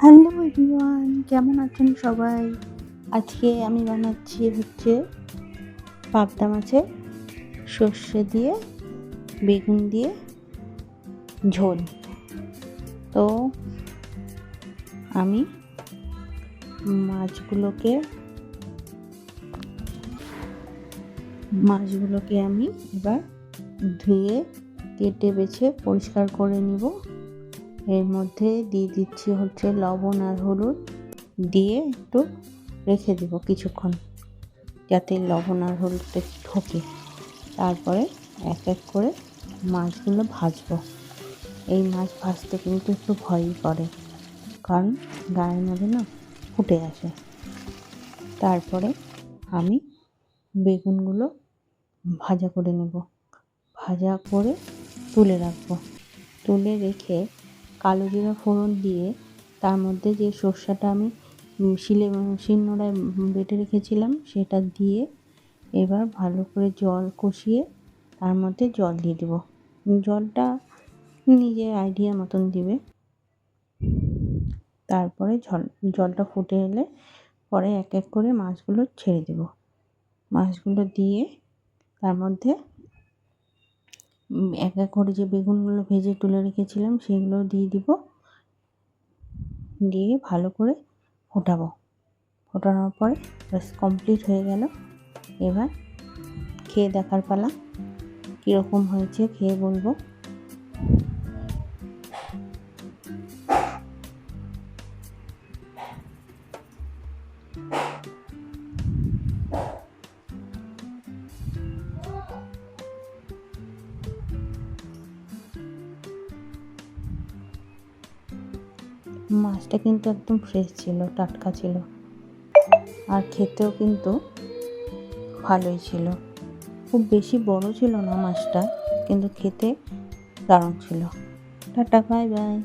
Hello everyone, কেমন আছেন সবাই? আজকে আমি বানাচ্ছি হচ্ছে পাবদা মাছের সর্ষে দিয়ে, বেগুন দিয়ে, ঝোল। তো আমি মাছগুলোকে মাছগুলোকে আমি এবার ধুয়ে, কেটে বেছে পরিষ্কার করে নিব। এর মধ্যে দিয়ে দিচ্ছি হচ্ছে লবণ আর হলুদ। দিয়ে একটু রেখে দেব কিছুক্ষণ, যাতে লবণ আর হলুদটা ঢোকে। তারপরে এক এক করে মাছগুলো ভাজবো। এই মাছ ভাজতে কিন্তু একটু ভয়ই করে, কারণ গায়ের মধ্যে না ফুটে আসে। তারপরে আমি বেগুনগুলো ভাজা করে নেব। ভাজা করে তুলে রাখব। তুলে রেখে কালো জিরা ফোড়ন দিয়ে তার মধ্যে যে সর্ষেটা আমি শিলে, শিলনোড়ায় বেটে রেখেছিলাম সেটা দিয়ে এবার ভালো করে জল কষিয়ে তার মধ্যে জল দিয়ে দেবো। জলটা নিজের আইডিয়া মতন দিবে। তারপরে জল জলটা ফুটে এলে পরে এক এক করে মাছগুলো ছেড়ে দেব। মাছগুলো দিয়ে তার মধ্যে এক এক করে যে বেগুনগুলো ভেজে তুলে রেখেছিলাম, সেগুলো দিয়ে দিব। দিয়ে ভালো করে ফোটাবো। ফোটানোর পরে ব্যাস কমপ্লিট হয়ে গেল। এবার খেয়ে দেখার পালা। কীরকম হয়েছে খেয়ে বলব। মাছটা কিন্তু একদম ফ্রেশ ছিল, টাটকা ছিল। আর খেতেও কিন্তু ভালোই ছিল। খুব বেশি বড় ছিল না মাছটা, কিন্তু খেতে দারুণ ছিল। Tata bye bye